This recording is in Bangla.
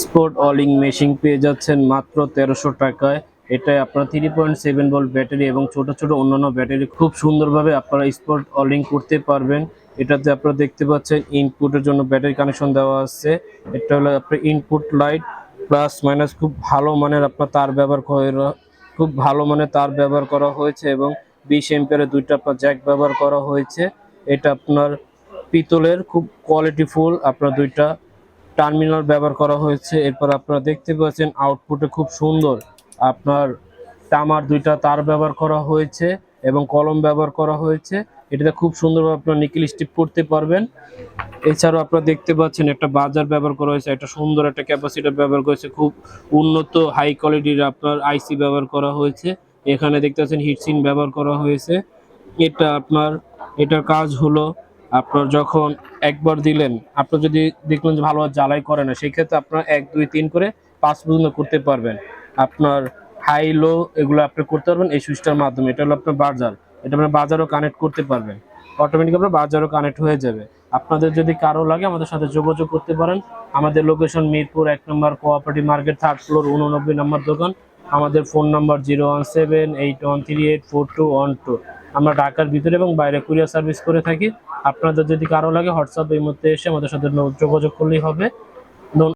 স্পোর্ট অলিং মেশিন পেয়ে যাচ্ছেন মাত্র তেরোশো টাকায়। এটাই আপনার three point seven volt battery এবং ছোট ছোট অন্যান্য ব্যাটারি। খুব সুন্দরভাবে আপনারা স্পোর্ট অলিং করতে পারবেন। এটাতে আপনারা দেখতে পাচ্ছেন ইনপুটের জন্য ব্যাটারি কানেকশন দেওয়া আছে। এটা হলো আপনার ইনপুট লাইট প্লাস মাইনাস খুব ভালো মানের আপনার তার ব্যবহার করা খুব ভালো মানের তার ব্যবহার করা হয়েছে এবং বিশ এম্পিয়ারের দুইটা আপনার জ্যাক ব্যবহার করা হয়েছে। এটা আপনার পিতলের খুব কোয়ালিটিফুল আপনার দুইটা টার্মিনাল ব্যবহার করা হয়েছে। এরপর আপনারা দেখতে পাচ্ছেন আউটপুটে খুব সুন্দর আপনার তামার দুইটা তার ব্যবহার করা হয়েছে এবং কলম ব্যবহার করা হয়েছে। এটাতে খুব সুন্দরভাবে আপনার নিকেল স্টিপ করতে পারবেন। এছাড়াও আপনারা দেখতে পাচ্ছেন একটা বাজার ব্যবহার করা হয়েছে, একটা সুন্দর একটা ক্যাপাসিটার ব্যবহার করেছে খুব উন্নত হাই কোয়ালিটির আপনার আইসি ব্যবহার করা হয়েছে। এখানে দেখতে পাচ্ছেন হিটসিন ব্যবহার করা হয়েছে। এটা আপনার, এটার কাজ হলো আপনার যখন একবার দিলেন, আপনার যদি দেখলেন যে ভালো জ্বালাই করে না সেই ক্ষেত্রে আপনার এক, দুই, তিন করে পাঁচ পর্যন্ত করতে পারবেন। আপনার হাই লো এগুলো আপনি করতে পারবেন এই সুইচটার মাধ্যমে। এটা হলো আপনার বাজার। এটা আপনার বাজারও কানেক্ট করতে পারবেন। অটোমেটিক আপনার বাজারও কানেক্ট হয়ে যাবে। আপনাদের যদি কারও লাগে, আমাদের সাথে যোগাযোগ করতে পারেন। আমাদের লোকেশন মিরপুর এক নম্বর কোঅপারেটিভ মার্কেট থার্ড ফ্লোর উননব্বই নম্বর দোকান। আমাদের phone number zero one seven eight one three eight four two one two আমরা ঢাকার ভিতরে এবং বাইরে কুরিয়ার সার্ভিস করে থাকি। আপনাদের যদি কারও লাগে হোয়াটসঅ্যাপ এই মধ্যে এসে আমাদের সাথে যোগাযোগ করলেই হবে।